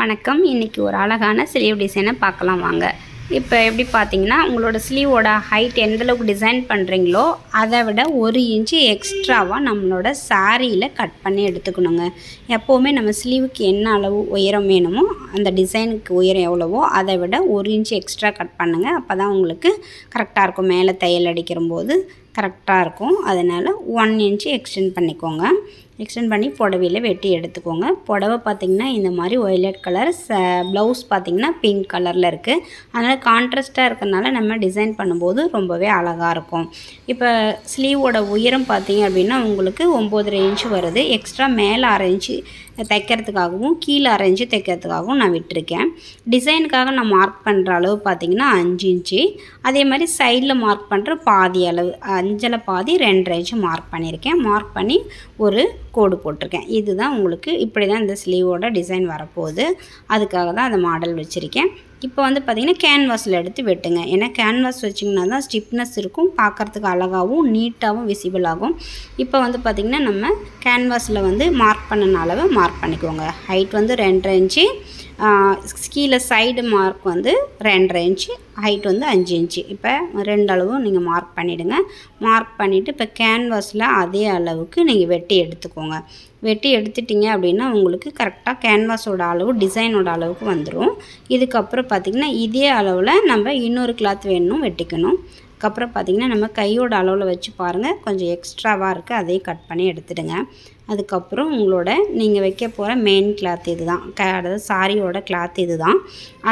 வணக்கம். இன்றைக்கி ஒரு அழகான ஸ்லீவ் டிசைனை பார்க்கலாம் வாங்க. இப்போ எப்படி பார்த்தீங்கன்னா உங்களோட ஸ்லீவோட ஹைட் எந்தளவுக்கு டிசைன் பண்ணுறீங்களோ அதை விட ஒரு இன்ச்சு எக்ஸ்ட்ராவாக நம்மளோட சாரியில் கட் பண்ணி எடுத்துக்கணுங்க. எப்போவுமே நம்ம ஸ்லீவுக்கு என்ன அளவு உயரம் வேணுமோ அந்த டிசைனுக்கு உயரம் எவ்வளவோ அதை விட ஒரு இன்ச்சு எக்ஸ்ட்ரா கட் பண்ணுங்கள் அப்போ தான் உங்களுக்கு கரெக்டாக இருக்கும். மேலே தையல் அடிக்கிற போது கரெக்டாக இருக்கும். அதனால் ஒன் இன்ச்சு எக்ஸ்டெண்ட் பண்ணிக்கோங்க. எக்ஸ்டெண்ட் பண்ணி புடவையில் வெட்டி எடுத்துக்கோங்க. புடவை பார்த்திங்கன்னா இந்த மாதிரி ஒய்லட் கலர் ச ப்ளவுஸ் பார்த்திங்கன்னா பிங்க் கலரில் இருக்குது அதனால் கான்ட்ராஸ்ட்டாக இருக்கிறனால நம்ம டிசைன் பண்ணும்போது ரொம்பவே அழகாக இருக்கும். இப்போ ஸ்லீவோட உயரம் பார்த்திங்க அப்படின்னா உங்களுக்கு ஒம்போதரை இன்ச்சு வருது. எக்ஸ்ட்ரா மேலே அரை இன்ச்சு தைக்கிறதுக்காகவும் கீழே அரை இன்ச்சு தைக்கிறதுக்காகவும் நான் விட்டுருக்கேன். டிசைனுக்காக நான் மார்க் பண்ணுற அளவு பார்த்திங்கன்னா அஞ்சு இன்ச்சு அதே மாதிரி சைடில் மார்க் பண்ணுற பாதி அளவு அஞ்சில் பாதி ரெண்டரை இன்ச்சு மார்க் பண்ணியிருக்கேன் மார்க் பண்ணி ஒரு கோடு போட்டிருக்கேன். இதுதான் உங்களுக்கு இப்படி தான் இந்த ஸ்லீவோட டிசைன் வரப்போகுது. அதுக்காக தான் அந்த மாடல் வச்சுருக்கேன். இப்போ வந்து பார்த்திங்கன்னா கேன்வாஸில் எடுத்து வெட்டுங்க. ஏன்னா கேன்வாஸ் வச்சிங்கன்னா தான் ஸ்டிப்னஸ் இருக்கும் பார்க்குறதுக்கு அழகாகவும் நீட்டாகவும் விசிபிள் ஆகும். இப்போ வந்து பார்த்திங்கன்னா நம்ம கேன்வாஸில் வந்து மார்க் பண்ணின அளவை மார்க் பண்ணிக்கோங்க. ஹைட் வந்து ரெண்டரை இன்ச்சு கீழே சைடு மார்க் வந்து ரெண்டரை இன்ச்சு ஹைட் வந்து அஞ்சு இன்ச்சு இப்போ ரெண்டு அளவும் நீங்கள் மார்க் பண்ணிவிடுங்க மார்க் பண்ணிவிட்டு இப்போ கேன்வாஸில் அதே அளவுக்கு நீங்கள் வெட்டி எடுத்துக்கோங்க. வெட்டி எடுத்துட்டிங்க அப்படின்னா உங்களுக்கு கரெக்டாக கேன்வாஸோட அளவு டிசைனோட அளவுக்கு வந்துடும் இதுக்கப்புறம் பார்த்திங்கன்னா இதே அளவில் நம்ம இன்னொரு கிளாத் வேணும் வெட்டிக்கணும். அதுக்கப்புறம் பார்த்திங்கன்னா நம்ம கையோட அளவில் வச்சு பாருங்கள் கொஞ்சம் எக்ஸ்ட்ராவாக இருக்குது அதையும் கட் பண்ணி எடுத்துடுங்க. அதுக்கப்புறம் உங்களோட நீங்கள் வைக்க போகிற மெயின் கிளாத் இது தான் க அதாவது சாரியோட கிளாத் இது தான்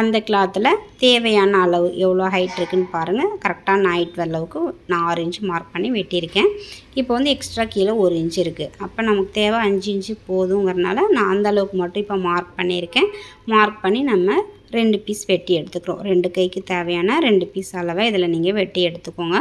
அந்த கிளாத்தில் தேவையான அளவு எவ்வளோ ஹைட் இருக்குதுன்னு பாருங்கள் கரெக்டான ஹைட் அளவுக்கு நான் ஆறு இன்ச்சு மார்க் பண்ணி வெட்டியிருக்கேன். இப்போ வந்து எக்ஸ்ட்ரா கீழே ஒரு இன்ச்சு இருக்குது அப்போ நமக்கு தேவை அஞ்சு இன்ச்சு போதுங்கிறனால நான் அந்த அளவுக்கு மட்டும் இப்போ மார்க் பண்ணியிருக்கேன். மார்க் பண்ணி நம்ம ரெண்டு பீஸ் வெட்டி எடுத்துக்கிறோம். ரெண்டு கைக்கு தேவையான ரெண்டு பீஸ் அளவை இதில் நீங்கள் வெட்டி எடுத்துக்கோங்க.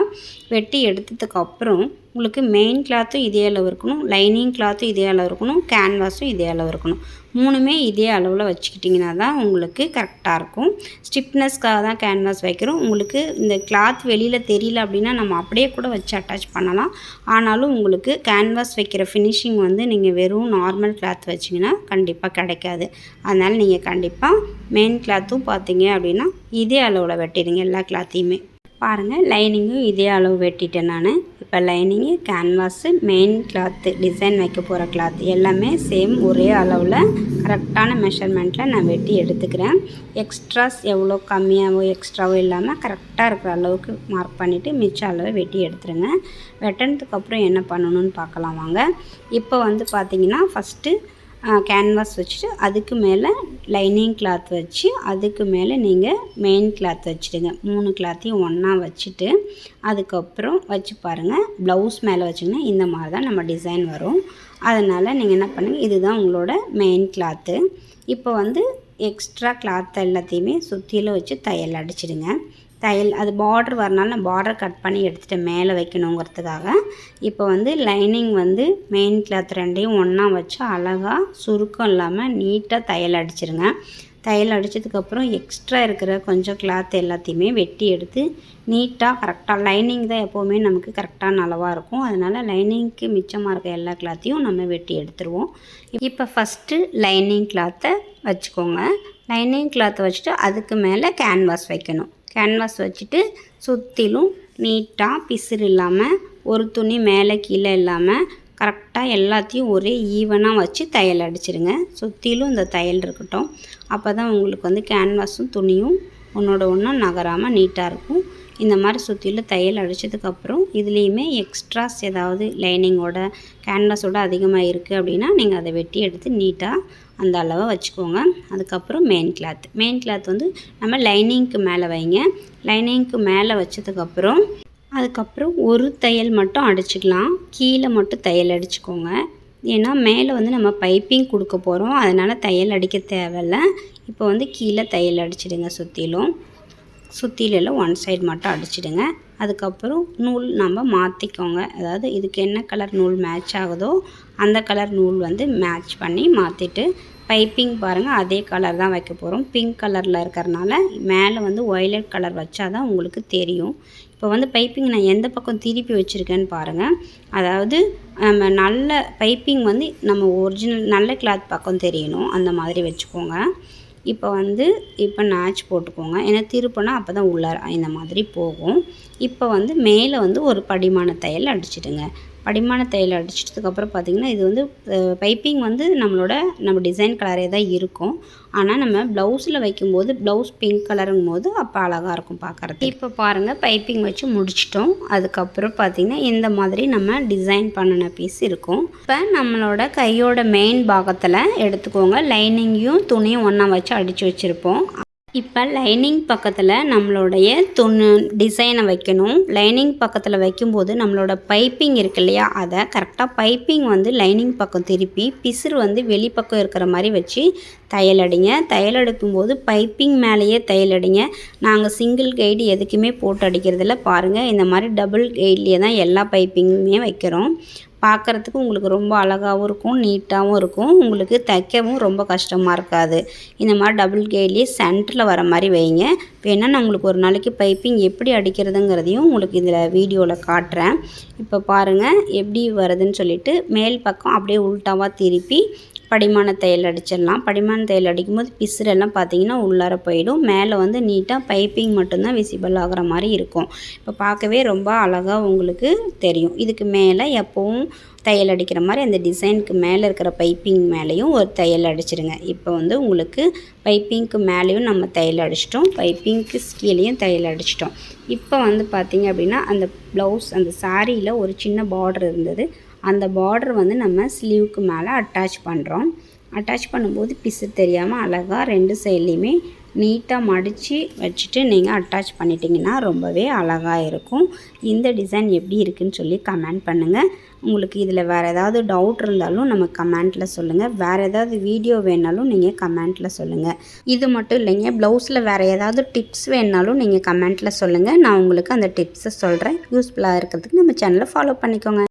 வெட்டி எடுத்ததுக்கப்புறம் உங்களுக்கு மெயின் கிளாத்தும் இதே அளவு இருக்கணும். லைனிங் கிளாத்தும் இதே அளவு இருக்கணும். கேன்வாஸும் இதே அளவு இருக்கணும். மூணுமே இதே அளவில் வச்சுக்கிட்டிங்கன்னா தான் உங்களுக்கு கரெக்டாக இருக்கும். ஸ்டிப்னஸ்க்காக தான் கேன்வாஸ் வைக்கிறோம். உங்களுக்கு இந்த கிளாத் வெளியில் தெரியல அப்படின்னா நம்ம அப்படியே கூட வச்சு அட்டாச் பண்ணலாம். ஆனாலும் உங்களுக்கு கேன்வாஸ் வைக்கிற ஃபினிஷிங் வந்து நீங்கள் வெறும் நார்மல் கிளாத் வச்சிங்கன்னா கண்டிப்பாக கிடைக்காது. அதனால் நீங்கள் கண்டிப்பாக மெயின் கிளாத்தும் பார்த்தீங்க அப்படின்னா இதே அளவில் வெட்டிடுங்க எல்லா கிளாத்தையுமே பாருங்கள் லைனிங்கும் இதே அளவு வெட்டிட்டேன் நான். இப்போ lining canvas main cloth design வைக்க போகிற கிளாத் எல்லாமே சேம் ஒரே அளவில் கரெக்டான மெஷர்மெண்ட்டில் நான் வெட்டி எடுத்துக்கிறேன். எக்ஸ்ட்ராஸ் எவ்வளோ கம்மியாகவோ எக்ஸ்ட்ராவோ இல்லாமல் கரெக்டாக இருக்கிற அளவுக்கு மார்க் பண்ணிவிட்டு மிச்ச அளவை வெட்டி எடுத்துருங்க. வெட்டினதுக்கப்புறம் என்ன பண்ணணும்னு பார்க்கலாம் வாங்க. இப்போ வந்து பார்த்திங்கன்னா ஃபஸ்ட்டு கேன்வாஸ் வச்சுட்டு அதுக்கு மேலே லைனிங் கிளாத் வச்சு அதுக்கு மேலே நீங்கள் மெயின் கிளாத் வச்சுடுங்க. மூணு கிளாத்தையும் ஒன்றா வச்சுட்டு அதுக்கப்புறம் வச்சு பாருங்கள் ப்ளவுஸ் மேலே வச்சிங்கன்னா இந்த மாதிரி தான் நம்ம டிசைன் வரும். அதனால் நீங்கள் என்ன பண்ணுங்கள் இதுதான் உங்களோட மெயின் கிளாத்து இப்போ வந்து எக்ஸ்ட்ரா கிளாத் எல்லாத்தையுமே சுற்றிலும் வச்சு தையல் அடிச்சிடுங்க. தையல் அது பார்டர் வரனால நான் பார்டர் கட் பண்ணி எடுத்துகிட்டு மேலே வைக்கணுங்கிறதுக்காக. இப்போ வந்து லைனிங் வந்து மெயின் கிளாத் ரெண்டையும் ஒன்றா வச்சு அழகாக சுருக்கம் இல்லாமல் நீட்டாக தையல் அடிச்சிருங்க. தையல் அடித்ததுக்கப்புறம் எக்ஸ்ட்ரா இருக்கிற கொஞ்சம் கிளாத் எல்லாத்தையுமே வெட்டி எடுத்து நீட்டாக கரெக்டாக லைனிங் தான் எப்போவுமே நமக்கு கரெக்டான அளவாக இருக்கும். அதனால் லைனிங்க்கு மிச்சமாக இருக்க எல்லா கிளாத்தையும் நம்ம வெட்டி எடுத்துருவோம். இப்போ ஃபஸ்ட்டு லைனிங் கிளாத்தை வச்சுக்கோங்க. லைனிங் கிளாத்தை வச்சுட்டு அதுக்கு மேலே கேன்வாஸ் வைக்கணும். கேன்வாஸ் வச்சுட்டு சுற்றிலும் நீட்டாக பிசுறு இல்லாமல் ஒரு துணி மேலே கீழே இல்லாமல் கரெக்டாக எல்லாத்தையும் ஒரே ஈவனாக வச்சு தையல் அடிச்சிருங்க. சுற்றிலும் இந்த தையல் இருக்கட்டும். அப்போ தான் உங்களுக்கு வந்து கேன்வாஸும் துணியும் ஒன்றோட ஒன்றும் நகராமல் நீட்டாக இருக்கும். இந்த மாதிரி சுற்றிலும் தையல் அடித்ததுக்கப்புறம் இதுலேயுமே எக்ஸ்ட்ராஸ் ஏதாவது லைனிங்கோட கேன்வாஸோட அதிகமாக இருக்குது அப்படின்னா நீங்கள் அதை வெட்டி எடுத்து நீட்டாக அந்த அளவை வச்சுக்கோங்க. அதுக்கப்புறம் மெயின் கிளாத் மெயின் கிளாத் வந்து நம்ம லைனிங்க்கு மேலே வைங்க. லைனிங்க்கு மேலே வச்சதுக்கப்புறம் அதுக்கப்புறம் ஒரு தையல் மட்டும் அடிச்சுக்கலாம். கீழே மட்டும் தையல் அடிச்சுக்கோங்க. ஏன்னா மேலே வந்து நம்ம பைப்பிங் கொடுக்க போகிறோம் அதனால் தையல் அடிக்க தேவையில்ல. இப்போ வந்து கீழே தையல் அடிச்சிடுங்க சுற்றிலும் சுற்றிலெல்லாம் ஒன் சைடு மட்டும் அடிச்சிடுங்க. அதுக்கப்புறம் நூல் நம்ம மாற்றிக்கோங்க அதாவது இதுக்கு என்ன கலர் நூல் மேட்ச் ஆகுதோ அந்த கலர் நூல் வந்து மேட்ச் பண்ணி மாற்றிட்டு பைப்பிங் பாருங்கள் அதே கலர் தான் வைக்க போகிறோம் பிங்க் கலரில் இருக்கிறனால மேலே வந்து ஒய்லட் கலர் வச்சா தான் உங்களுக்கு தெரியும். இப்போ வந்து பைப்பிங் நான் எந்த பக்கம் திருப்பி வச்சுருக்கேன்னு பாருங்கள் அதாவது நம்ம நல்ல பைப்பிங் வந்து நம்ம ஒரிஜினல் நல்ல கிளாத் பக்கம் தெரியணும். அந்த மாதிரி வச்சுக்கோங்க. இப்போ வந்து இப்போ நாச் போட்டுக்கோங்க. ஏன்னா திருப்பினா அப்போ தான் உள்ளார இந்த மாதிரி போகும். இப்போ வந்து மேலே வந்து ஒரு படிமான தையல் அடிச்சிடுங்க. படிமான தையல் அடிச்சிட்டதுக்கப்புறம் பார்த்திங்கன்னா இது வந்து பைப்பிங் வந்து நம்மளோட நம்ம டிசைன் கலரே தான் இருக்கும். ஆனால் நம்ம ப்ளவுஸில் வைக்கும்போது ப்ளவுஸ் பிங்க் கலருங்கும் போது அப்போ அழகாக இருக்கும் பார்க்குறது இப்போ பாருங்கள் பைப்பிங் வச்சு முடிச்சிட்டோம். அதுக்கப்புறம் பார்த்திங்கன்னா இந்த மாதிரி நம்ம டிசைன் பண்ணின பீஸ் இருக்கும். இப்போ நம்மளோட கையோட மெயின் பாகத்தில் எடுத்துக்கோங்க. லைனிங்கையும் துணியும் ஒன்றா வச்சு அடித்து வச்சுருப்போம். இப்போ லைனிங் பக்கத்தில் நம்மளுடைய துணி டிசைனை வைக்கணும். லைனிங் பக்கத்தில் வைக்கும்போது நம்மளோட பைப்பிங் இருக்கு இல்லையா? அதை கரெக்டாக பைப்பிங் வந்து லைனிங் பக்கம் திருப்பி பிசுறு வந்து வெளிப்பக்கம் இருக்கிற மாதிரி வச்சு தையல் அடிங்க. தையல் அடிக்கும்போது பைப்பிங் மேலேயே தையல் அடிங்க. நாங்கள் சிங்கிள் கைடு எதுக்குமே போட்டு அடிக்கிறதில்ல. பாருங்கள் இந்த மாதிரி டபுள் கைட்லேயே தான் எல்லா பைப்பிங்குமே வைக்கிறோம். பார்க்குறதுக்கு உங்களுக்கு ரொம்ப அழகாகவும் இருக்கும் நீட்டாகவும் இருக்கும். உங்களுக்கு தைக்கவும் ரொம்ப கஷ்டமாக இருக்காது. இந்த மாதிரி டபுள் கேட்லேயே சென்டரில் வர மாதிரி வைங்க. வேணால் நான் உங்களுக்கு ஒரு நாளைக்கு பைப்பிங் எப்படி அடிக்கிறதுங்கிறதையும் உங்களுக்கு இதில் வீடியோவில் காட்டுறேன். இப்போ பாருங்கள் எப்படி வருதுன்னு சொல்லிட்டு மேல் பக்கம் அப்படியே உள்டாவாக திருப்பி படிமான தையல் அடிச்சிடலாம். படிமான தையல் அடிக்கும்போது பிசுரெல்லாம் பார்த்தீங்கன்னா உள்ளார போயிடும். மேலே வந்து நீட்டாக பைப்பிங் மட்டும்தான் விசிபிள் ஆகிற மாதிரி இருக்கும். இப்போ பார்க்கவே ரொம்ப அழகாக உங்களுக்கு தெரியும். இதுக்கு மேலே எப்போவும் தையல் அடிக்கிற மாதிரி அந்த டிசைனுக்கு மேலே இருக்கிற பைப்பிங் மேலேயும் ஒரு தையல் அடிச்சிடுங்க இப்போ வந்து உங்களுக்கு பைப்பிங்க்கு மேலேயும் நம்ம தையல் அடிச்சிட்டோம். பைப்பிங்க்கு கீழேயும் தையல் அடிச்சிட்டோம். இப்போ வந்து பார்த்திங்க அப்படின்னா அந்த ப்ளவுஸ் அந்த சாரியில் ஒரு சின்ன பார்டர் இருந்தது. அந்த பார்டர் வந்து நம்ம ஸ்லீவுக்கு மேலே அட்டாச் பண்ணுறோம் அட்டாச் பண்ணும்போது பிசு தெரியாமல் அழகாக ரெண்டு சைட்லேயுமே நீட்டாக மடித்து வச்சுட்டு நீங்கள் அட்டாச் பண்ணிட்டீங்கன்னா ரொம்பவே அழகாக இருக்கும். இந்த டிசைன் எப்படி இருக்குன்னு சொல்லி கமெண்ட் பண்ணுங்கள் உங்களுக்கு இதில் வேறு ஏதாவது டவுட் இருந்தாலும் நம்ம கமெண்ட்டில் சொல்லுங்கள் வேறு ஏதாவது வீடியோ வேணாலும் நீங்கள் கமெண்ட்டில் சொல்லுங்கள் இது மட்டும் இல்லைங்க ப்ளவுஸில் வேறு ஏதாவது டிப்ஸ் வேணாலும் நீங்கள் கமெண்ட்டில் சொல்லுங்கள் நான் உங்களுக்கு அந்த டிப்ஸை சொல்கிறேன் யூஸ்ஃபுல்லாக இருக்கிறதுக்கு நம்ம சேனலை ஃபாலோ பண்ணிக்கோங்க.